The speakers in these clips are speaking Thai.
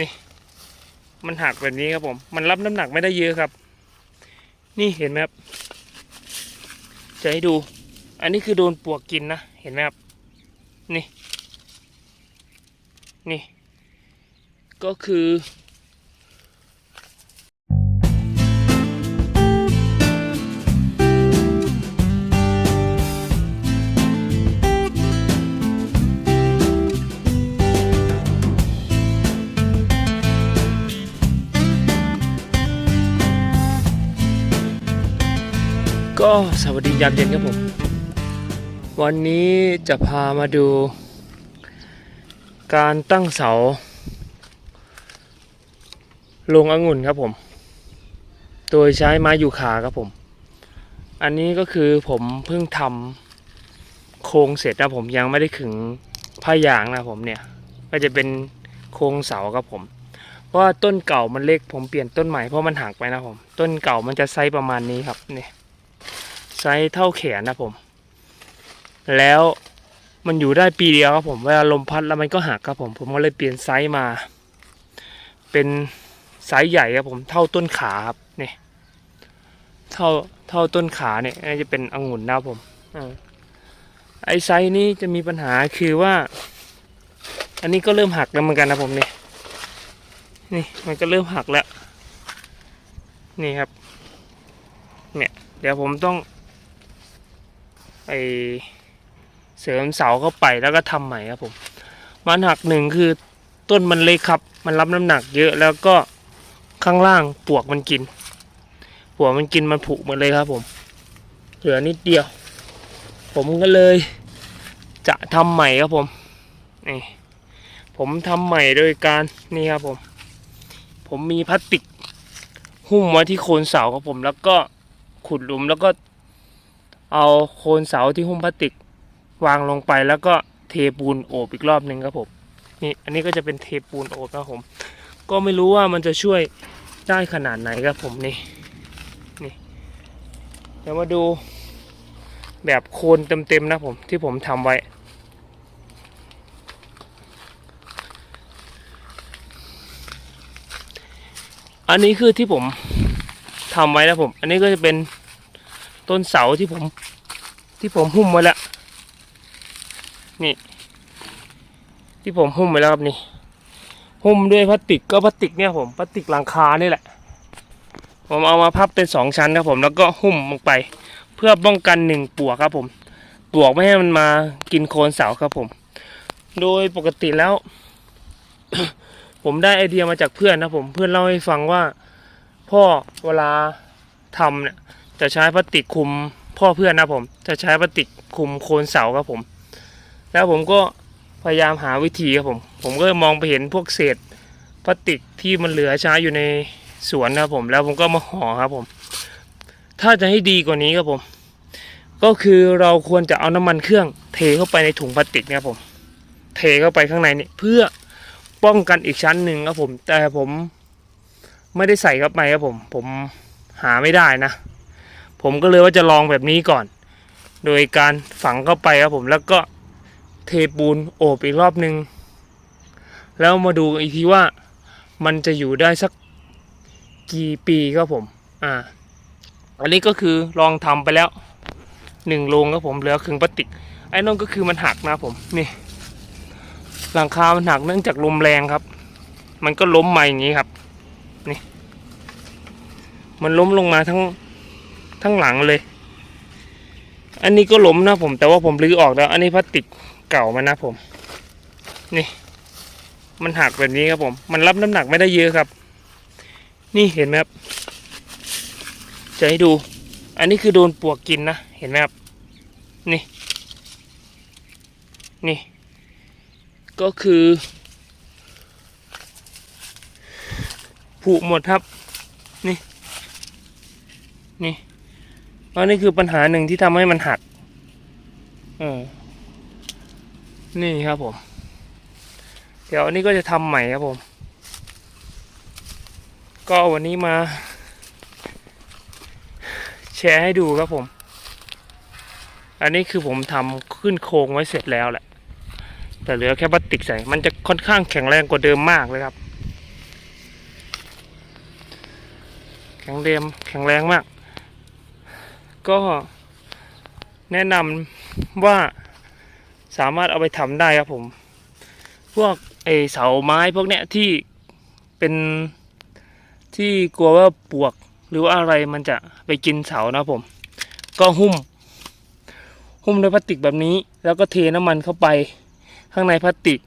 นี่ มันหักแบบนี้ครับผม มันรับน้ำหนักไม่ได้เยอะครับ นี่เห็นไหมครับจะให้ดู อันนี้คือโดนปลวกกินนะ เห็นไหมครับ นี่ นี่ ก็คือ ก็สวัสดียามเย็นครับผม วันนี้จะพามาดู การตั้งเสาลงองุ่นครับผม โดยใช้ไม้ยูคาครับผม อันนี้ก็คือผมเพิ่งทำโครงเสร็จนะผมยังไม่ได้ขึงผ้ายางนะผมเนี่ย ก็จะเป็นโครงเสาครับผมเพราะว่าต้นเก่ามันเล็กผมเปลี่ยนต้นใหม่เพราะมันหักไปนะผม ต้นเก่ามันจะไซส์ประมาณนี้ครับเนี่ย ไซส์เท่าแขนนะผม แล้วมันอยู่ได้ปีเดียวครับผมเวลาลมพัดแล้วมันก็หักครับผม ผมก็เลยเปลี่ยนไซส์มา เป็นไซส์ใหญ่ครับผมเท่าต้นขาครับนี่เท่าเท่าต้นขาเนี่ยน่าจะเป็นองุ่นนะครับผมอไอไซส์นี้จะมีปัญหาคือว่า อันนี้ก็เริ่มหักแล้วเหมือนกันนะผมนี่นี่มันก็เริ่มหักแล้ว นี่ครับ เนี่ย เดี๋ยวผมต้อง ไอเสริมเสาเข้าไปแล้วก็ทำใหม่ครับผมมันหักหนึ่งคือต้นมันเล็กครับ มันรับน้ำหนักเยอะแล้วก็ข้างล่างปวกมันกิน ปวกมันกินมันผุหมดเลยครับ ผม เหลือนิดเดียว ผมก็เลยจะทำใหม่ครับผมนี่ผมทำใหม่โดยการนี่ครับผม ผมมีพลาสติกหุ้มไว้ที่โคนเสาครับผม แล้วก็ขุดหลุมแล้วก็ เอาโคนเสาที่หุ้มพลาสติกวางลงไปแล้วก็เทปูนโอบอีกรอบหนึ่งครับผมนี่อันนี้ก็จะเป็นเทปูนโอบนะครับผม ก็ไม่รู้ว่ามันจะช่วยได้ขนาดไหนครับผมนี่นี่เดี๋ยวมาดูแบบโคนเต็มๆนะผมที่ผมทำไว้อันนี้คือที่ผมทำไว้นะผม อันนี้ก็จะเป็น ต้นเสาที่ผม ที่ผมหุ้มไว้แล้วนี่ ที่ผมหุ้มไว้แล้วครับนี่ หุ้มด้วยพลาสติกก็พลาสติกเนี่ยผมพลาสติกหลังคานี่แหละ ผมเอามาพับเป็นสองชั้นครับผมแล้วก็หุ้มลงไป เพื่อป้องกันหนึ่งปลวกครับผมปลวกไม่ให้มันมากินโคนเสาครับผม โดยปกติแล้ว ผมได้ไอเดียมาจากเพื่อนนะผมเพื่อนเล่าให้ฟังว่า พ่อเวลาทำเนี่ย จะใช้พลาสติกคุมพ่อเพื่อนนะผม จะใช้พลาสติกคุมโคนเสาครับผม แล้วผมก็พยายามหาวิธีครับผม ผมก็มองไปเห็นพวกเศษพลาสติกที่มันเหลือใช้อยู่ในสวนนะครับผม แล้วผมก็มาห่อครับผม ถ้าจะให้ดีกว่านี้ครับผม ก็คือเราควรจะเอาน้ำมันเครื่อง เทเข้าไปในถุงพลาสติกนะครับผม เทเข้าไปข้างในนี่เพื่อป้องกันอีกชั้นหนึ่งครับผม แต่ผมไม่ได้ใส่เข้าไปครับผม ผมหาไม่ได้นะ ผมก็เลยว่าจะลองแบบนี้ก่อน โดยการฝังเข้าไปครับผมแล้วก็เทปูนโอบอีกรอบหนึ่งแล้วมาดูอีกทีว่ามันจะอยู่ได้สักกี่ปีครับผม อ่า อันนี้ก็คือลองทำไปแล้วหนึ่งโลงครับผมเหลือครึ่งพลาสติก ไอ้นั่นก็คือมันหักนะผม นี่ หลังคา มันหักเนื่องจากลมแรงครับ มันก็ล้มมาอย่างนี้ครับ นี่ มันล้มลงมาทั้ง ทั้งหลังเลย อันนี้ก็ล้มนะผม แต่ว่าผมรื้อออกแล้ว อันนี้พลาสติกเก่ามันนะผม นี่ มันหักแบบนี้ครับผม มันรับน้ำหนักไม่ได้เยอะครับ นี่เห็นไหมครับ จะให้ดู อันนี้คือโดนปลวกกินนะ เห็นไหมครับ นี่ นี่ ก็คือผุหมดครับ นี่ นี่ อันนี้คือปัญหาหนึ่งที่ทำให้มันหักเออนี่ครับผม เดี๋ยวอันนี้ก็จะทำใหม่ครับผม ก็วันนี้มา แชร์ให้ดูครับผม อันนี้คือผมทำขึ้นโครงไว้เสร็จแล้วแหละ แต่เหลือแค่พลาสติกใส่ มันจะค่อนข้างแข็งแรงกว่าเดิมมากเลยครับ แข็งแรงแข็งแรงมาก ก็แนะนำว่าสามารถเอาไปทำได้ครับผม พวกไอเสาไม้พวกเนี้ยที่เป็นที่กลัวว่าปลวกหรือว่าอะไรมันจะไปกินเสานะผม ก็หุ้ม หุ้มด้วยพลาสติกแบบนี้ แล้วก็เทน้ำมันเข้าไปข้างในพลาสติก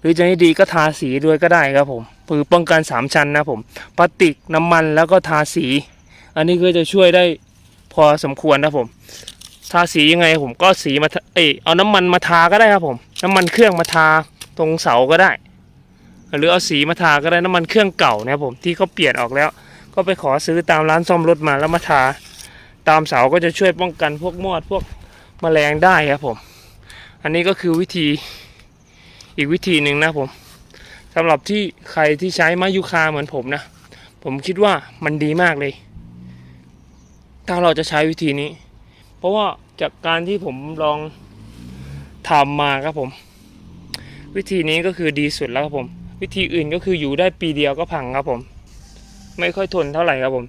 หรือจะให้ดีก็ทาสีด้วยก็ได้ครับผมคือป้องกันสามชั้นนะผมพลาสติกน้ำมันแล้วก็ทาสี อันนี้ก็จะช่วยได้ อสมควรนะผม ทาสียังไงผมก็สีมาเอเอาน้ำมันมาทาก็ได้ครับผม น้ำมันเครื่องมาทาตรงเสาก็ได้ หรือเอาสีมาทาก็ได้น้ำมันเครื่องเก่านะครับผมที่เขาเปลี่ยนออกแล้ว ก็ไปขอซื้อตามร้านซ่อมรถมาแล้วมาทา ตามเสาก็จะช่วยป้องกันพวกมอดพวกแมลงได้ครับผม อันนี้ก็คือวิธีอีกวิธีหนึ่งนะผมสำหรับที่ใครที่ใช้ไม้ยูคาเหมือนผมนะ ผมคิดว่ามันดีมากเลย ถ้าเราจะใช้วิธีนี้ เพราะว่าจากการที่ผมลองทำมาครับผม วิธีนี้ก็คือดีสุดแล้วครับผม วิธีอื่นก็คืออยู่ได้ปีเดียวก็พังครับผม ไม่ค่อยทนเท่าไหร่ครับผม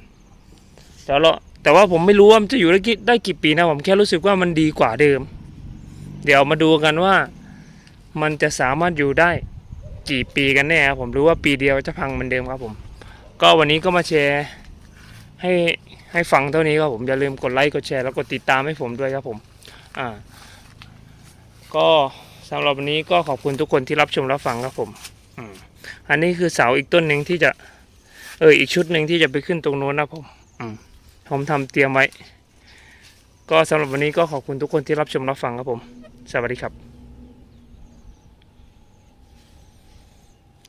แต่เราแต่ว่าผมไม่รู้ว่ามันจะอยู่ได้กี่ได้กี่ปีนะผมแค่รู้สึกว่ามันดีกว่าเดิม เดี๋ยวมาดูกันว่ามันจะสามารถอยู่ได้กี่ปีกันแน่ครับผมรือว่าปีเดียวจะพังเหมือนเดิมครับผม ก็วันนี้ก็มาแชร์ให้ ให้ฟังเท่านี้ครับผมอย่าลืมกดไลค์กดแชร์แล้วกดติดตามให้ผมด้วยครับผมอ่าก็สำหรับวันนี้ก็ขอบคุณทุกคนที่รับชมรับฟังครับผมอันนี้คือเสาอีกต้นหนึ่งที่จะ เอออีกชุดหนึ่งที่จะไปขึ้นตรงโน้นนะผมอืมผมทำเตรียมไว้ ก็สำหรับวันนี้ก็ขอบคุณทุกคนที่รับชมรับฟังครับผม สวัสดีครับ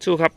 สู้ครับ